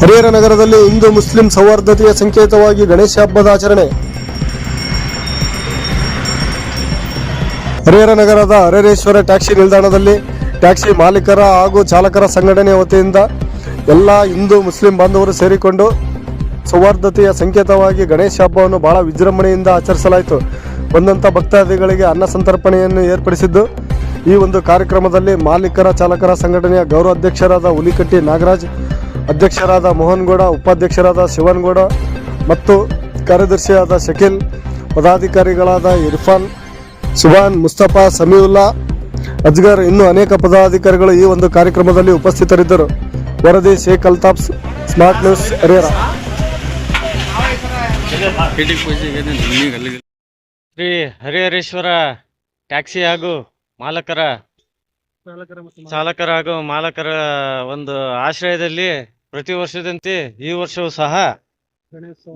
ಹರಿಹರ ನಗರದಲ್ಲಿ ಹಿಂದೂ ಮುಸ್ಲಿಂ ಸೌಹಾರ್ದತೆಯ ಸಂಕೇತವಾಗಿ ಗಣೇಶ ಹಬ್ಬದ ಆಚರಣೆ. ಹರಿಹರ ನಗರದ ಹರೇರೇಶ್ವರ ಟ್ಯಾಕ್ಸಿ ನಿಲ್ದಾಣದಲ್ಲಿ ಟ್ಯಾಕ್ಸಿ ಮಾಲೀಕರ ಹಾಗೂ ಚಾಲಕರ ಸಂಘಟನೆ ವತಿಯಿಂದ ಎಲ್ಲ ಹಿಂದೂ ಮುಸ್ಲಿಂ ಬಾಂಧವರು ಸೇರಿಕೊಂಡು ಸೌಹಾರ್ದತೆಯ ಸಂಕೇತವಾಗಿ ಗಣೇಶ ಹಬ್ಬವನ್ನು ಬಹಳ ವಿಜೃಂಭಣೆಯಿಂದ ಆಚರಿಸಲಾಯಿತು. ಬಂದಂಥ ಭಕ್ತಾದಿಗಳಿಗೆ ಅನ್ನ ಸಂತರ್ಪಣೆಯನ್ನು ಏರ್ಪಡಿಸಿದ್ದು, ಈ ಒಂದು ಕಾರ್ಯಕ್ರಮದಲ್ಲಿ ಮಾಲೀಕರ, ಚಾಲಕರ ಸಂಘಟನೆಯ ಗೌರವ ಅಧ್ಯಕ್ಷರಾದ ಹುಲಿಕಟ್ಟಿ ನಾಗರಾಜ್ ಅಧ್ಯಕ್ಷರಾದ ಮೋಹನ್ಗೌಡ ಉಪಾಧ್ಯಕ್ಷರಾದ ಶಿವನ್ಗೌಡ ಮತ್ತು ಕಾರ್ಯದರ್ಶಿಯಾದ ಶಕೀಲ್ ಪದಾಧಿಕಾರಿಗಳಾದ ಇರ್ಫಾನ್ ಸುಬಾನ್ ಮುಸ್ತಫಾ ಸಮೀವುಲ್ಲಾ ಅಜ್ಗರ್ ಇನ್ನೂ ಅನೇಕ ಪದಾಧಿಕಾರಿಗಳು ಈ ಒಂದು ಕಾರ್ಯಕ್ರಮದಲ್ಲಿ ಉಪಸ್ಥಿತರಿದ್ದರು. ವರದಿ Sheikh Altaf smart news Harihara. Shri Harihareshwara taxi ಹಾಗೂ ಮಾಲಕರ ಚಾಲಕರ ಹಾಗೂ ಮಾಲಕರ ಒಂದು ಆಶ್ರಯದಲ್ಲಿ ಪ್ರತಿ ವರ್ಷದಂತೆ ಈ ವರ್ಷವೂ ಸಹ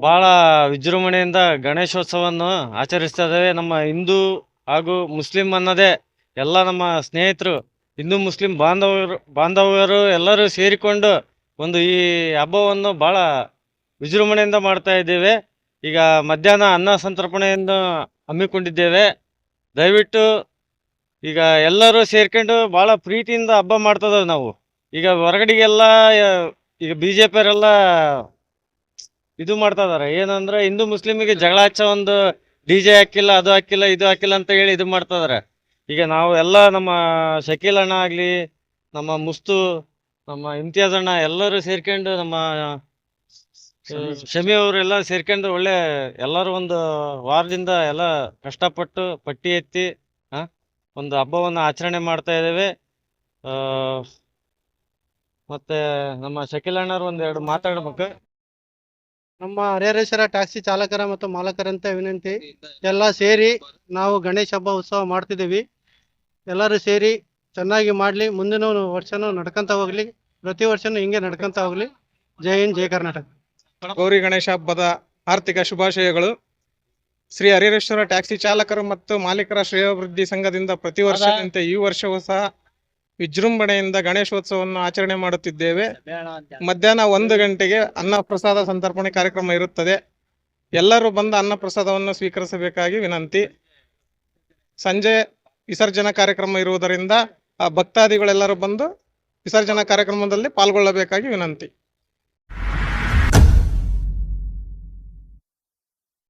ಬಹಳ ವಿಜೃಂಭಣೆಯಿಂದ ಗಣೇಶೋತ್ಸವವನ್ನು ಆಚರಿಸ್ತಾ ಇದ್ದೇವೆ ನಮ್ಮ ಹಿಂದೂ ಹಾಗೂ ಮುಸ್ಲಿಂ ಅನ್ನೋದೇ ಎಲ್ಲ ನಮ್ಮ ಸ್ನೇಹಿತರು ಹಿಂದೂ ಮುಸ್ಲಿಂ ಬಾಂಧವರು ಬಾಂಧವರು ಎಲ್ಲರೂ ಸೇರಿಕೊಂಡು ಒಂದು ಈ ಹಬ್ಬವನ್ನು ಬಹಳ ವಿಜೃಂಭಣೆಯಿಂದ ಮಾಡ್ತಾ ಇದ್ದೇವೆ. ಈಗ ಮಧ್ಯಾಹ್ನ ಅನ್ನ ಸಂತರ್ಪಣೆಯನ್ನು ಹಮ್ಮಿಕೊಂಡಿದ್ದೇವೆ. ದಯವಿಟ್ಟು ಈಗ ಎಲ್ಲರೂ ಸೇರ್ಕೊಂಡು ಭಾಳ ಪ್ರೀತಿಯಿಂದ ಹಬ್ಬ ಮಾಡ್ತಾ ಇದ್ದೇವೆ ನಾವು. ಈಗ ಹೊರಗಡೆಗೆಲ್ಲ ಈಗ ಬಿಜೆಪಿ ಅವರೆಲ್ಲ ಇದು ಮಾಡ್ತಾ ಇದಾರೆ. ಏನಂದ್ರೆ ಹಿಂದೂ ಮುಸ್ಲಿಮಿಗೆ ಜಗಳ ಹಚ್ಚ ಒಂದು ಡಿ ಜೆ ಹಾಕಿಲ್ಲ ಅದು ಹಾಕಿಲ್ಲ ಇದು ಹಾಕಿಲ್ಲ ಅಂತ ಹೇಳಿ ಇದು ಮಾಡ್ತಾ ಇದಾರೆ. ಈಗ ನಾವು ಎಲ್ಲ ನಮ್ಮ ಶಕೀಲ್ ಅಣ್ಣ ಆಗ್ಲಿ ನಮ್ಮ ಮುಸ್ತು ನಮ್ಮ ಇಮ್ತಿಯಾಜ್ ಅಣ್ಣ ಎಲ್ಲರೂ ಸೇರ್ಕೊಂಡು ನಮ್ಮ ಶಮಿ ಅವರೆಲ್ಲ ಸೇರ್ಕೊಂಡು ಒಳ್ಳೆ ಎಲ್ಲರೂ ಒಂದು ವಾರದಿಂದ ಎಲ್ಲ ಕಷ್ಟಪಟ್ಟು ಪಟ್ಟಿ ಎತ್ತಿ ಒಂದು ಹಬ್ಬವನ್ನು ಆಚರಣೆ ಮಾಡ್ತಾ ಇದ್ದೇವೆ. ಆ ಮತ್ತೆ ನಮ್ಮ ಶಕೀಲ್ ಅಣ್ಣವ್ರು ಒಂದೆರಡು ಮಾತಾಡ್ಬೇಕು. ನಮ್ಮ ಹರಿಹರೇಶ್ವರ ಟ್ಯಾಕ್ಸಿ ಚಾಲಕರ ಮತ್ತು ಮಾಲಕರಂತೆ ವಿನಂತಿ. ಎಲ್ಲ ಸೇರಿ ನಾವು ಗಣೇಶ ಹಬ್ಬ ಉತ್ಸವ ಮಾಡ್ತಿದ್ದೀವಿ. ಎಲ್ಲರೂ ಸೇರಿ ಚೆನ್ನಾಗಿ ಮಾಡಲಿ. ಮುಂದಿನ ವರ್ಷನೂ ನಡ್ಕೊಂತ ಹೋಗ್ಲಿ. ಪ್ರತಿ ವರ್ಷನೂ ಹಿಂಗೆ ನಡ್ಕೊಂತ ಹೋಗ್ಲಿ. ಜೈ ಹಿಂದ್ ಜೈ ಕರ್ನಾಟಕ. ಗೌರಿ ಗಣೇಶ ಹಬ್ಬದ ಆರ್ಥಿಕ ಶುಭಾಶಯಗಳು. ಶ್ರೀ ಹರಿಹರೇಶ್ವರ ಟ್ಯಾಕ್ಸಿ ಚಾಲಕರು ಮತ್ತು ಮಾಲೀಕರ ಶ್ರೇಯೋಭಿವೃದ್ಧಿ ಸಂಘದಿಂದ ಪ್ರತಿ ವರ್ಷದಂತೆ ಈ ವರ್ಷವೂ ಸಹ ವಿಜೃಂಭಣೆಯಿಂದ ಗಣೇಶೋತ್ಸವವನ್ನು ಆಚರಣೆ ಮಾಡುತ್ತಿದ್ದೇವೆ. ಮಧ್ಯಾಹ್ನ ಒಂದು ಗಂಟೆಗೆ ಅನ್ನ ಪ್ರಸಾದ ಸಂತರ್ಪಣೆ ಕಾರ್ಯಕ್ರಮ ಇರುತ್ತದೆ. ಎಲ್ಲರೂ ಬಂದು ಅನ್ನ ಪ್ರಸಾದವನ್ನು ಸ್ವೀಕರಿಸಬೇಕಾಗಿ ವಿನಂತಿ. ಸಂಜೆ ವಿಸರ್ಜನಾ ಕಾರ್ಯಕ್ರಮ ಇರುವುದರಿಂದ ಆ ಭಕ್ತಾದಿಗಳೆಲ್ಲರೂ ಬಂದು ವಿಸರ್ಜನಾ ಕಾರ್ಯಕ್ರಮದಲ್ಲಿ ಪಾಲ್ಗೊಳ್ಳಬೇಕಾಗಿ ವಿನಂತಿ.